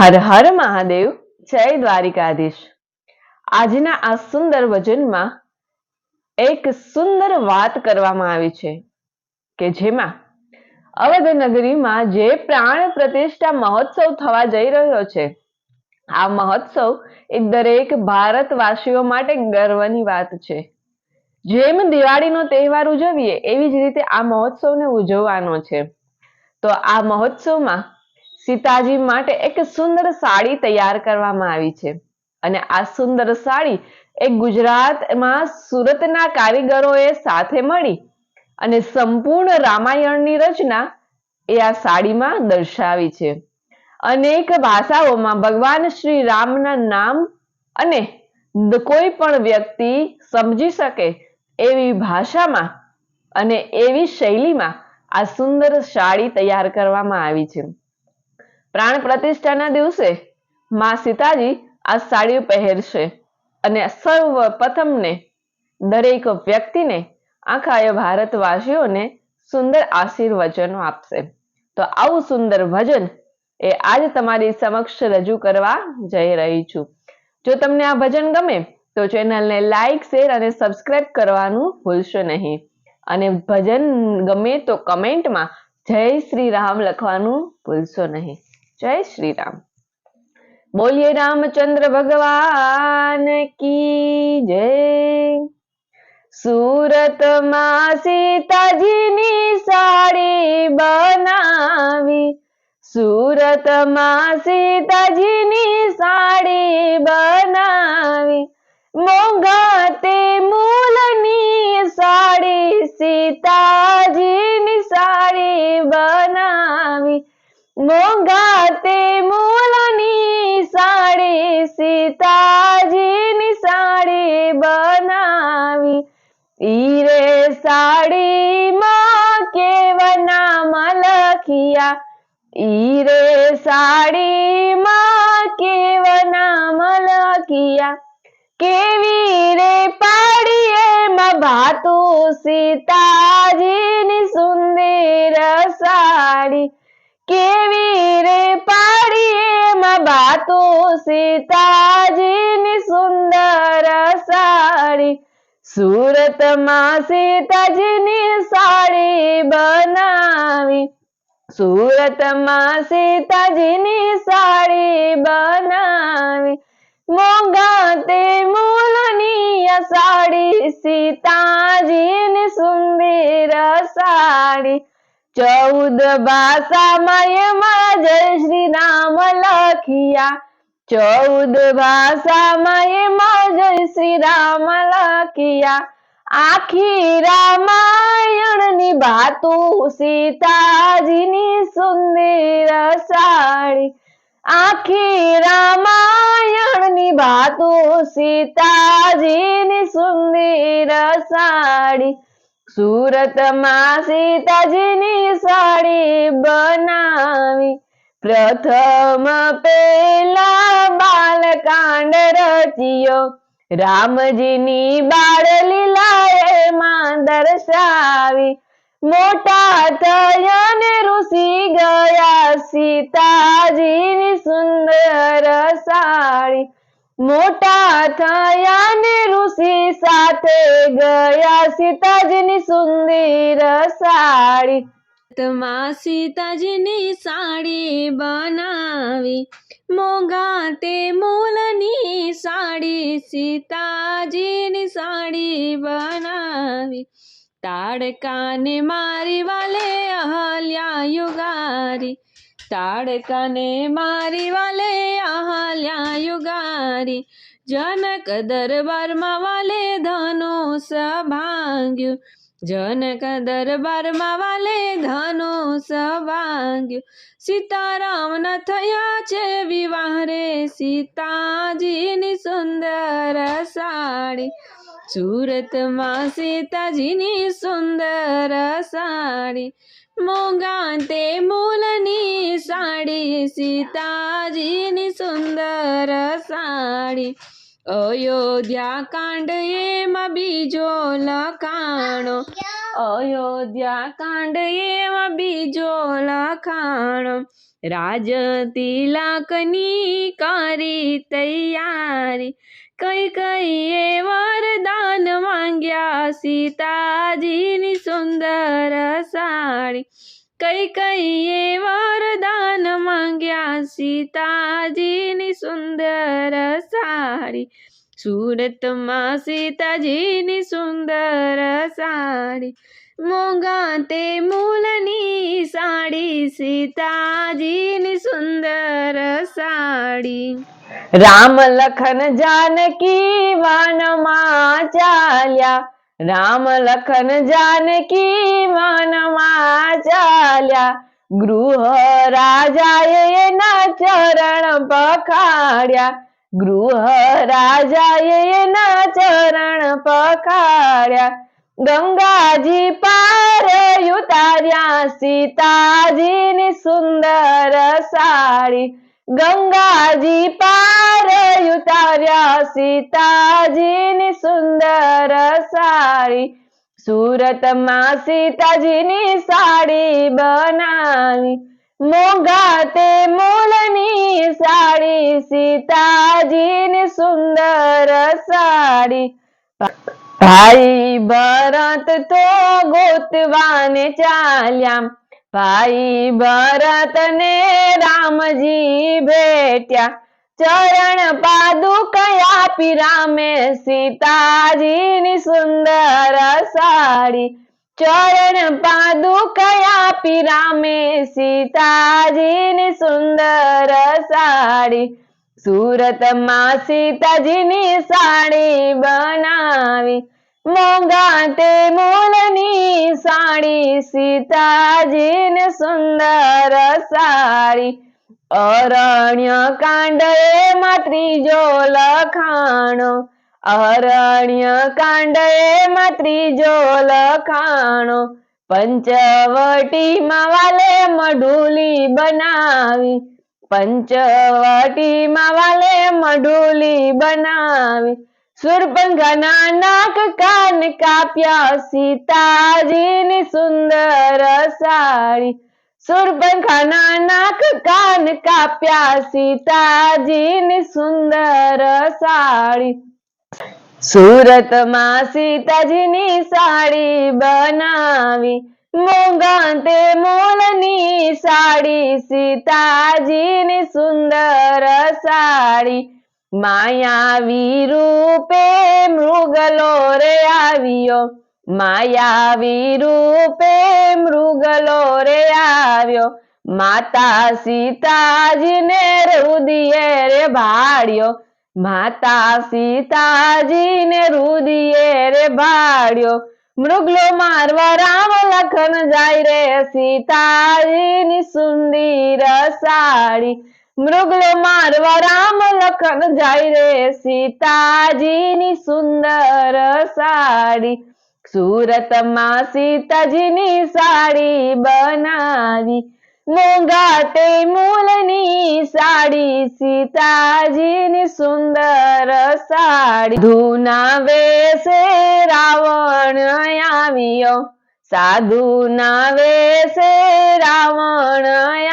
હર હર મહાદેવ, જય દ્વારિકાધીશ. આજના આ સુંદર ભજનમાં એક સુંદર વાત કરવામાં આવી છે કે જેમાં અવધ નગરીમાં જે પ્રાણ પ્રતિષ્ઠા મહોત્સવ થવા જઈ રહ્યો છે, આ મહોત્સવ એ દરેક ભારતવાસીઓ માટે ગર્વની વાત છે. જેમ દિવાળીનો તહેવાર ઉજવીએ, એવી જ રીતે આ મહોત્સવને ઉજવવાનો છે. તો આ મહોત્સવમાં સીતાજી માટે એક સુંદર સાડી તૈયાર કરવામાં આવી છે. અને આ સુંદર સાડી એ ગુજરાતમાં સુરતના કારીગરોએ સાથે મળી અને સંપૂર્ણ રામાયણની રચના એ આ સાડીમાં દર્શાવી છે. અનેક ભાષાઓમાં ભગવાન શ્રી રામના નામ અને કોઈ પણ વ્યક્તિ સમજી શકે એવી ભાષામાં અને એવી શૈલીમાં આ સુંદર સાડી તૈયાર કરવામાં આવી છે. પ્રાણ પ્રતિષ્ઠાના દિવસે માં સીતાજી આ સાડી પહેરશે અને સર્વ પ્રથમને દરેક વ્યક્તિને આખા એ ભારતવાસીઓને સુંદર આશીર્વચનો આપશે. તો આવું સુંદર ભજન એ આજ તમારી સમક્ષ રજૂ કરવા જઈ રહી છું. જો તમને આ ભજન ગમે તો ચેનલને લાઈક, શેર અને સબસ્ક્રાઇબ કરવાનું ભૂલશો નહીં. અને ભજન ગમે તો કમેન્ટમાં જય શ્રી રામ લખવાનું ભૂલશો નહીં. જય શ્રી રામ બોલીએ રામચંદ્ર ભગવાન કી જય. સુરતમાં સીતાજીની સાડી બનાવી. સુરતમાં સીતાજીની સાડી બનાવી. મોંઘા તે મૂલની સાડી સીતાજીની સાડી મોંઘા તે મૂલની સાડી સીતાજીની સાડી બનાવી. ઈરે સાડીમાં કેવનામાં નામ લખિયા ઈરે સાડીમાં કેવના નામ લખિયા કેવી રે પાડી એમાં ભાતું? સીતાજીની સુંદર સાડી કેવી રે પાડી એમાં બાતો સીતાજીની સુંદર સાડી. સુરતમાં સીતાજીની સાડી બનાવી. સુરતમાં સીતાજીની સાડી બનાવી. મોંઘા તે મૂલની સાડી સીતાજીની સુંદર સાડી. ચૌદ ભાષામાં એમાં જય શ્રી રામ લખિયા. ચૌદ ભાષામાં એમાં જય શ્રી રામ લખિયા. આખી રામાયણની ભાતું સીતાજીની સુંદર સાડી. આખી રામાયણની ભાતું સીતાજીની સુંદર સાડી. સુરતમાં સીતાજીની સાડી બનાવી. પ્રથમ પેલા બાલકાંડ રચ્યો. રામજીની બાળ લીલા એમાં દર્શાવી. મોટા થયા ને ઋષિ ગયા સીતાજીની સુંદર સાડી. મોટા થયા ને ઋષિ સાથે ગયા સીતાજીની સુંદર સાડી. માં સીતાજીની સાડી બનાવી મોગા તે મૂલની સાડી સીતાજીની સાડી બનાવી. તાડકાને મારી વાલે અહલ્યા યુગારી તાડકાને મારી વાલે આહાલ્યા યુગારી. જનક દરબારમાં વાલે ધનુષ ભાંગ્યું જનક દરબારમાં વાલે ધનુષ ભાંગ્યું સીતારામ ન થયા છે વિવાહ રે સીતાજીની સુંદર સાડી. સુરતમાં સીતાજીની સુંદર સાડી. મોંઘા તે મૂલની સાડી, સીતાજીની સુંદર સાડી. અયોધ્યા કાંડ એમાં બીજો લખાણો. અયોધ્યા કાંડ એમાં બીજો લખાણો. રાજ તિલકની કરી તૈયારી. કઈ કઈ એ વરદાન માંગ્યા સીતાજીની સુંદર સાડી કઈ કઈ એ વરદાન માંગ્યા સીતાજીની સુંદર સાડી. સુરતમાં સીતાજીની સુંદર સાડી. મોંઘા તે મૂલની સાડી, સીતાજીની સુંદર સાડી. રામ લખન જાનકી વાનમાં ચાલ્યા. રામ લખન જાનકી મનમાં ચાલ્યા. ગૃહ રાજાએ એના ચરણ પખાડ્યા. ગૃહ રાજાએ એના ચરણ પખાડ્યા. ગંગાજી પાર ઉતાર્યા. સીતાજીની સુંદર સાડી. ગંગાજી પાર ઉતાર્યા સીતાજીની સુંદર સાડી. સુરતમાં સીતાજીની સાડી બનાવી. મોગા તે મૂલની સાડી, સીતાજીની સુંદર સાડી. ભાઈ ભરત તો ગોતવાને ચાલ્યા. ભાઈ ભરત ને રામજી ભેટ્યા. ચરણ પાદુક આપી રામે સીતાજીની સુંદર સાડી. ચરણ પાદુક આપી રામે સીતાજીની સુંદર સાડી. સુરતમાં સીતાજીની સાડી બનાવી. મોંઘા તે મૂલની સાડી સીતાજીને સુંદર સાડી. અરણ્ય કાંડ એમાં ત્રીજો લખાણો. અરણ્ય કાંડ એમાં ત્રીજો લખાણો. પંચવટીમાં વાલે મઢુલી બનાવી. પંચવટીમાં વાલે મઢુલી બનાવી. સુરપંખાના નાક કાન કાપ્યા સીતાજીની સુંદર સાડી. સુરપંખાના નાક કાન કાપ્યા સીતાજીની સુંદર સાડી. સુરતમાં સીતાજીની સાડી બનાવી. મોંઘા તે મોલની સાડી સીતાજીની સુંદર સાડી. માયાવી રૂપે મૃગલો રે આવ્યો. માયાવી રૂપે મૃગલો રે આવ્યો. માતા સીતાજીને રુદિયે રે ભાડ્યો માતા સીતાજીને રુદિયે રે ભાડ્યો મૃગલો મારવા રામ લખન જાય રે. સીતાજીની સુંદર સાડી. મૃગલો મારવા રામ લખન જાય રે સીતાજીની સુંદર સાડી. સુરતમાં સીતાજીની સાડી બનાવી. મોંઘા તે મૂલની સાડી, સીતાજીની સુંદર સાડી. ધૂના વેશે રાવણ આવ્યો. સાધુના વેશે રાવણ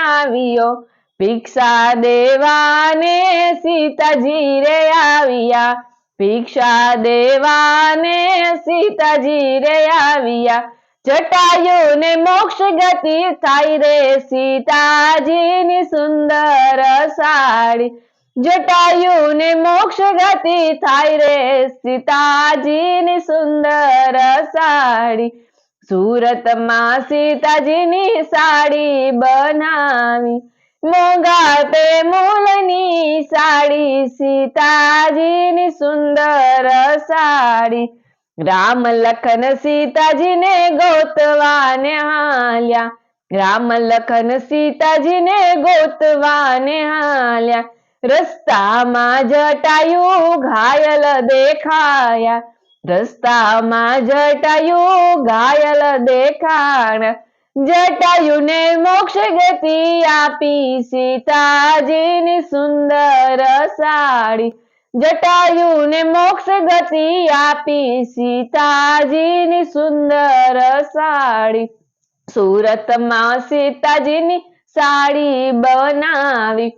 આવ્યો. ભિક્ષા દેવાને સીતાજી રે આવ્યા. ભિક્ષા દેવાને સીતાજી રે આવ્યા. જટાયુને મોક્ષ ગતિ થાય રે સીતાજીની સુંદર સાડી. જટાયુને મોક્ષ ગતિ થાય રે સીતાજીની સુંદર સાડી. સુરતમાં સીતાજીની સાડી બનાવી. મોંઘા તે મૂલની સાડી, સીતાજીની સુંદર સાડી. રામ લખન સીતાજીને ગોતવાને હાલ્યા. રામ લખન સીતાજીને ગોતવાને હાલ્યા. રસ્તામાં જટાયુ ઘાયલ દેખાયા. રસ્તામાં જટાયુ ઘાયલ દેખાણ. જટાયુને મોક્ષ ગતિ આપી સીતાજીની સુંદર સાડી. જટાયુને મોક્ષ ગતિ આપી સીતાજીની સુંદર સાડી. સુરતમાં સીતાજીની સાડી બનાવી.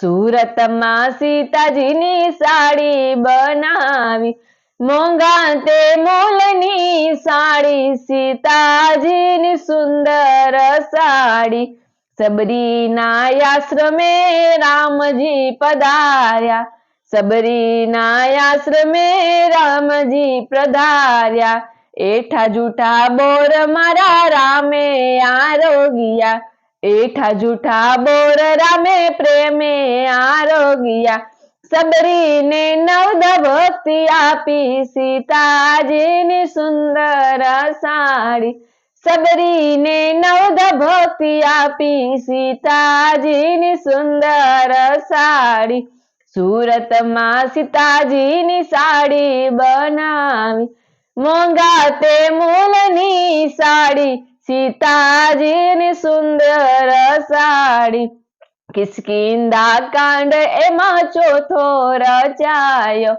સુરતમાં સીતાજીની સાડી બનાવી. મોંઘા તે મોલની સાડી, સીતાજીની સુંદર સાડી. સબરીના આશ્રમે રામજી પધાર્યા. સબરીના આશ્રમે રામજી પધાર્યા. એઠા જૂઠા બોર મારા રામે આરોગ્યા. એઠા જૂઠા બોર રામે પ્રેમે આરોગ્યા. સબરીને નવદ ભક્તિ આપી સીતાજીની સુંદર સાડી. સબરીને નવદ ભક્તિ આપી સીતાજીની સુંદર સાડી. સુરતમાં સીતાજીની સાડી બનાવી. મોંઘા તે મૂલની સાડી, સીતાજીની સુંદર સાડી. કિસ્કિંદા કાંડ એમાં ચોથો રચાયો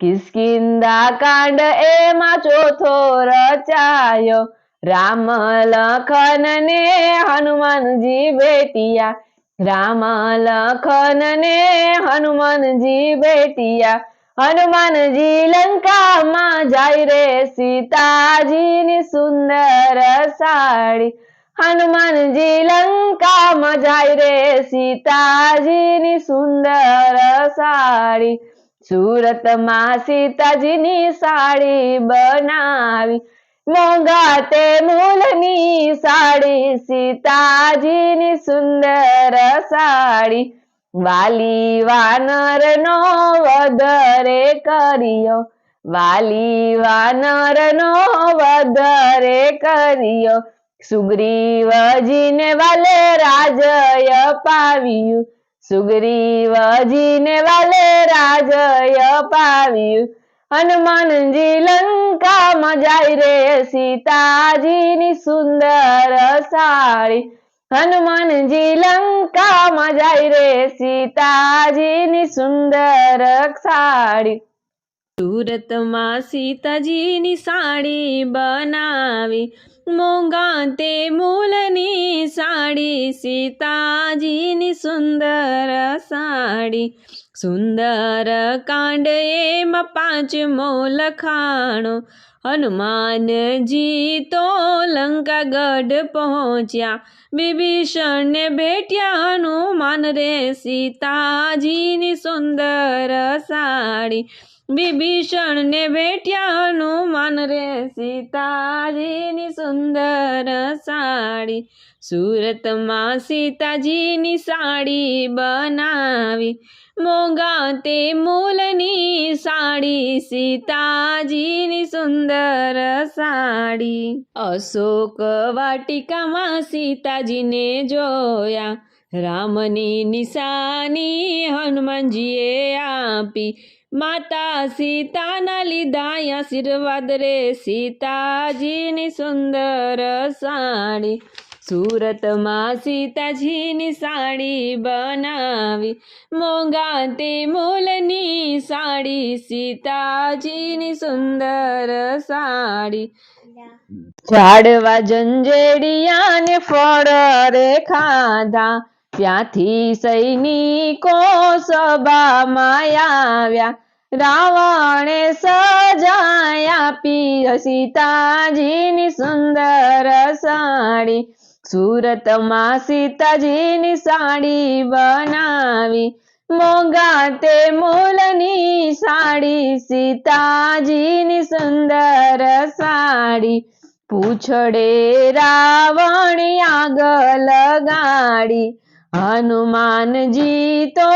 કિસ્કિંદા કાંડ એમાં ચોથો રચાયો રામ લખન ને હનુમાનજી બેટિયા રામ લખન ને હનુમાનજી બેટિયા હનુમાનજી લંકામાં જાય રે સીતાજીની સુંદર સાડી હનુમાનજી લંકામાં જાય રે સીતાજીની સુંદર સાડી સુરતમાં સીતાજીની સાડી બનાવી મોંઘા તે મૂલની સાડી સીતાજીની સુંદર સાડી વાલી વાનર નો વધરે કર્યો વાલી વાનર નો વધરે કર્યો સુગ્રીવજીને વાલે રાજય પાવ્યું સુગ્રીવજીને વાલે રાજય પાવ્યું હનુમાનજી લંકામાં જાય રે સીતાજીની સુંદર સાડી. હનુમાનજી લંકામાં જાય રે સીતાજીની સુંદર સાડી. સુરતમાં સીતાજીની સાડી બનાવી. મોંઘા તે મૂલની સાડી, સીતાજીની સુંદર સાડી. સુંદર કાંડ એમાં પાંચ મોલ લખાણો હનુમાનજી તો લંકાગઢ પહોંચ્યા. વિભીષણને ભેટ્યા હનુમાન રે, સીતાજીની સુંદર સાડી. વિભીષણને ભેટ્યા હનુમાન રે સીતાજીની સુંદર સાડી. સુરતમાં સીતાજીની સાડી બનાવી. મોગા તે મૂલની સાડી, સીતાજીની સુંદર સાડી. અશોક વાટિકામાં સીતાજીને જોયા. રામની નિશાની હનુમાનજીએ આપી. માતા સીતાના લીધા આશીર્વાદ રે. સીતાજીની સુંદર સાડી સુરતમાં સીતાજીની સાડી બનાવી. મોંઘા તે મૂલની સાડી સીતાજીની સુંદર સાડી. ઝાડવા જંજેડિયા ને ફળ રે ખાધા ત્યાંથી સૈનિકો સભામાં આવ્યા. રાવણે સજાય આપી સીતાજીની સુંદર સાડી. સુરતમાં સીતાજીની સાડી બનાવી. મોગા તે મૂલની સાડી, સીતાજીની સુંદર સાડી. પૂછડે રાવણ આગ લગાડી હનુમાનજી તો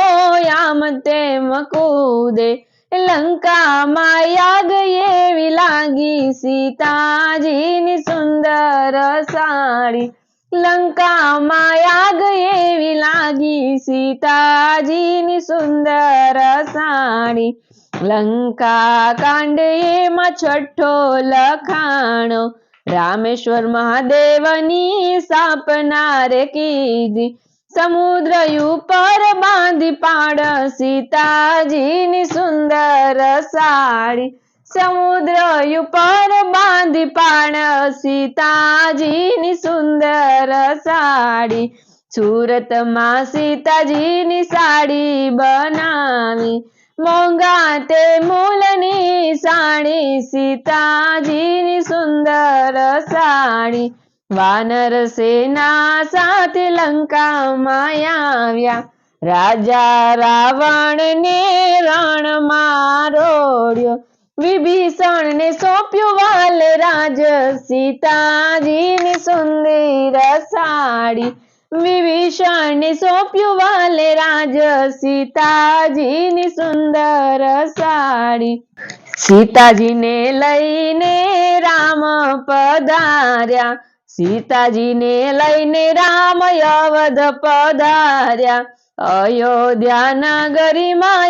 આમ તેમ કૂદે લંકામાં યાદ એવી લાગી સીતાજીની સુંદર સાડી લંકામાં યાદ એવી લાગી સીતાજીની સુંદર સાડી લંકા કાંડ એમાં છઠ્ઠો લખાણો રામેશ્વર મહાદેવની સ્થાપના રે કીધી સમુદ્ર ઉપર બાંધી પાડ સીતાજીની સુંદર સાડી. સમુદ્ર ઉપર બાંધી પાડ સીતાજીની સુંદર સાડી. સુરતમાં સીતાજીની સાડી બનાવી. મોંઘા તે મૂલની સાડી સીતાજીની સુંદર સાડી. વાનર સેના સાથે લંકામાં આવ્યા. રાજા રાવણને રણમાં રોડ્યો. વિભીષણને સોંપ્યું વાલ રાજ. સીતાજીની સુંદર સાડી. વિભીષણને સોંપ્યું વાલ રાજ. સીતાજીની સુંદર સાડી. સીતાજીને લઈને રામ પધાર્યા. સીતાજીને લઈને રામ અવધ પધાર્યા. અયોધ્યા નગરીમાં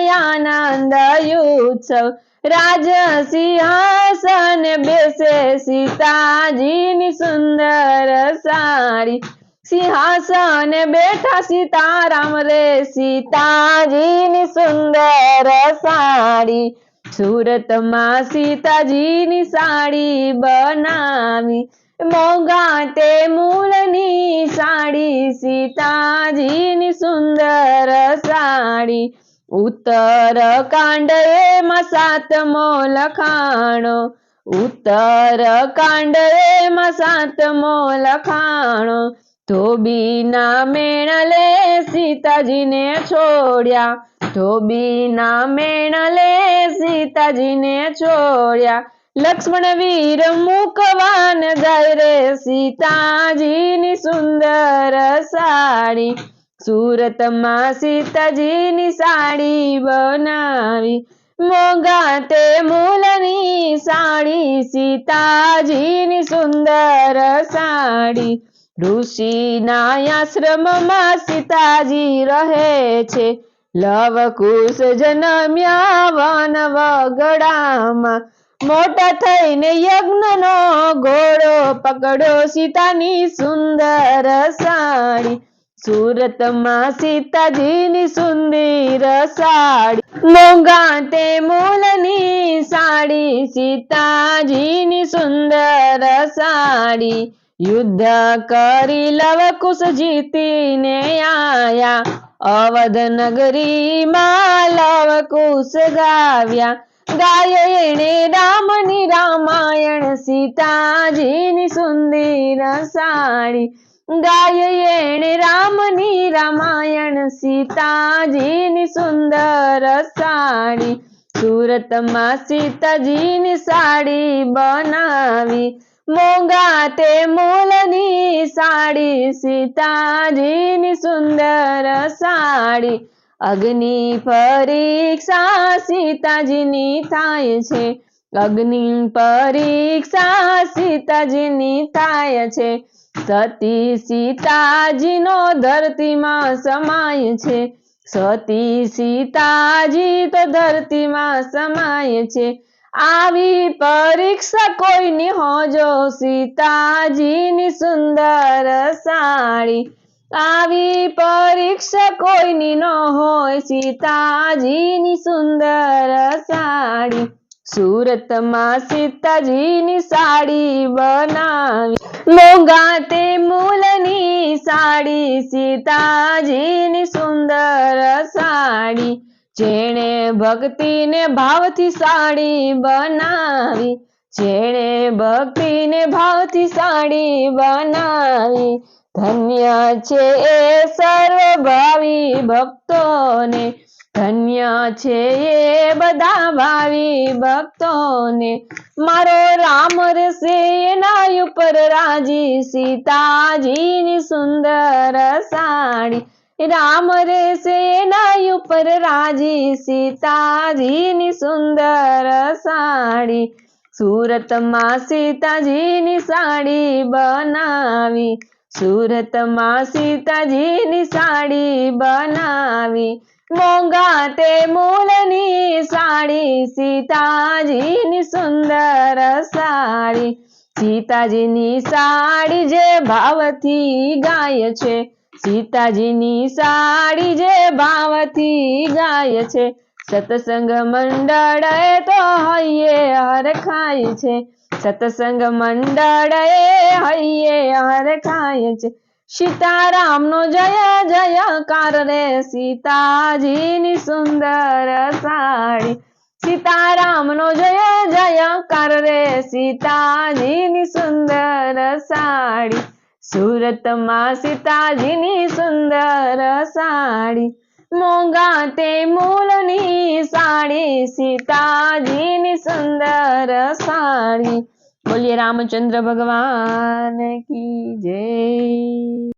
ઉત્સવ રાજ સિંહાસન બેસે સીતાજીની સુંદર સાડી. સિંહાસન બેઠા સીતારામ રે સીતાજીની સુંદર સાડી. સુરતમાં સીતાજીની સાડી બનાવી. મોંઘા તે મૂળની સાડી, સીતાજીની સુંદર સાડી. ઉત્તર કાંડ એમાં સાતમો લખાણો. ઉત્તર કાંડ એમાં સાતમો લખાણો. ધોબીના મેણલે સીતાજીને છોડ્યા. ધોબીના મેણલે સીતાજીને છોડ્યા. લક્ષ્મણ વીર મુકવાન જાય રે સીતાજીની સુંદર સાડી. સુરતમાં સીતાજીની સાડી બનાવી. મોગા તે મૂલની સાડી, સીતાજીની સુંદર સાડી. ઋષિના આશ્રમમાં સીતાજી રહે છે. લવકુશ જન્મ્યા વન વગડામાં મોટા થઈને યજ્ઞનો ઘોડો પકડો સીતાની સુંદર સાડી. સુરતમાં સીતાજીની સુંદર સાડી. મોંઘા તે મૂલની સાડી, સીતાજીની સુંદર સાડી. યુદ્ધ કરી લવકુશ જીતીને આયા. અવધ નગરીમાં લવકુશ ગાવ્યા. ગાય એણે રામની રામાયણ સીતાજીની સુંદર સાડી. ગાય એણે રામની રામાયણ સીતાજીની સુંદર સાડી. સુરતમાં સીતાજીની સાડી બનાવી. મોંઘા તે મૂલની સાડી સીતાજીની સુંદર સાડી. અગ્નિ પરીક્ષા સીતાજીની થાય છે. અગ્નિ પરીક્ષા સીતાજીની થાય છે. સતી સીતાજીનો ધરતીમાં સમાય છે. સતી સીતાજી તો ધરતીમાં સમાય છે. આવી પરીક્ષા કોઈની હોજો? સીતાજીની સુંદર સાડી. આવી પરીક્ષા કોઈની ન હોય. સીતાજીની સુંદર સાડી, સુરતમાં સીતાજીની સાડી બનાવી. મોગા તે મૂલની સાડી, સીતાજીની સુંદર સાડી. જેણે ભક્તિને ભાવથી સાડી બનાવી, જેણે ભક્તિને ભાવથી સાડી બનાવી. ધન્ય છે એ સર્વભાવી ભક્તોને. ધન્ય છે એ બધા ભાવી ભક્તોને. મારો રામ રસે એના ઉપર રાજી સીતાજીની સુંદર સાડી. રામ રસે એના ઉપર રાજી સીતાજીની સુંદર સાડી. સુરતમાં સીતાજીની સાડી બનાવી. સુરતમાં સીતાજીની સાડી બનાવી મોંઘા તે મૂલની સાડી, સીતાજીની સુંદર સાડી. સીતાજીની સાડી જે ભાવથી ગાય છે, સીતાજીની સાડી જે ભાવથી ગાય છે. સત્સંગ મંડળ તો હૈયે હરખાય છે સત્સંગ મંડળે હૈયે હૈયે હરખાય છે. સીતારામનો જય જયકાર રે. સીતાજીની સુંદર સાડી. સીતારામનો જય જયકાર રે. સીતાજીની સુંદર સાડી. સુરતમાં સીતાજીની સુંદર સાડી. મોંઘા તે મૂલની સાડી. સીતાજીની સુંદર સાડી. બોલીએ રામચંદ્ર ભગવાન કી જય.